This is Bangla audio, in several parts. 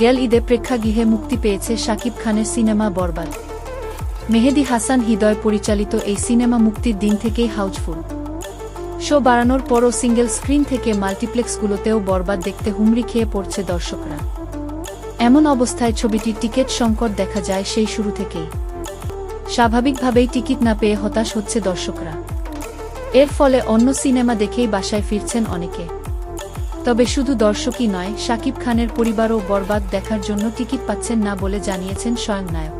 গেল ঈদে প্রেক্ষাগৃহে মুক্তি পেয়েছে শাকিব খানের সিনেমা বরবাদ। মেহেদি হাসান হৃদয় পরিচালিত এই সিনেমা মুক্তির দিন থেকেই হাউজফুল। শো বাড়ানোর পরও সিঙ্গেল স্ক্রিন থেকে মাল্টিপ্লেক্সগুলোতেও বরবাদ দেখতে হুমড়ি খেয়ে পড়ছে দর্শকরা। এমন অবস্থায় ছবিটির টিকিট সংকট দেখা যায় সেই শুরু থেকেই। স্বাভাবিকভাবেই টিকিট না পেয়ে হতাশ হচ্ছে দর্শকরা। এর ফলে অন্য সিনেমা দেখেই বাসায় ফিরছেন অনেকে। তবে শুধু দর্শকই নয়, শাকিব খানের পরিবারও বরবাদ দেখার জন্য টিকিট পাচ্ছেন না বলে জানিয়েছেন স্বয়ং নায়ক।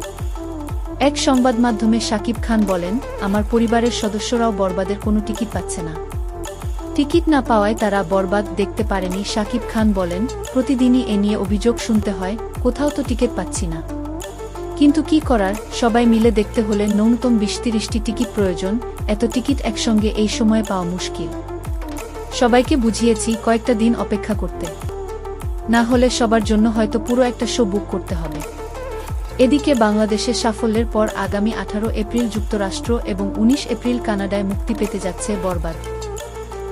এক সংবাদ মাধ্যমে শাকিব খান বলেন, আমার পরিবারের সদস্যরাও বরবাদের কোনো টিকিট পাচ্ছে না। টিকিট না পাওয়ায় তারা বরবাদ দেখতে পারেনি। শাকিব খান বলেন, প্রতিদিনই এ নিয়ে অভিযোগ শুনতে হয়, কোথাও তো টিকিট পাচ্ছি না। কিন্তু কি করার? সবাই মিলে দেখতে হলে ন্যূনতম বিশ তিরিশটি টিকিট প্রয়োজন, এত টিকিট একসঙ্গে এই সময়ে পাওয়া মুশকিল। সবাইকে বুঝিয়েছি কয়েকটা দিন অপেক্ষা করতে। না হলে সবার জন্য হয়তো পুরো একটা শো বুক করতে হবে। এদিকে বাংলাদেশের সাফল্যের পর আগামী আঠারো এপ্রিল যুক্তরাষ্ট্র এবং ১৯ এপ্রিল কানাডায় মুক্তি পেতে যাচ্ছে বরবাদ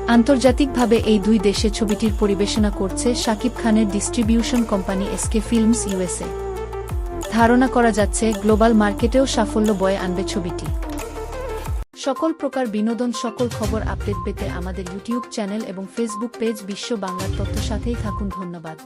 আন্তর্জাতিকভাবে এই দুই দেশে ছবিটির পরিবেশনা করছে শাকিব খানের distribution company SK films USA. ধারণা করা যাচ্ছে, গ্লোবাল মার্কেটেও সাফল্য বয়ে আনবে ছবিটি। সকল প্রকার বিনোদন, সকল খবর আপডেট পেতে আমাদের ইউটিউব চ্যানেল এবং ফেসবুক পেজ বিশ্ব বাংলার তথ্য সাথেই থাকুন। ধন্যবাদ।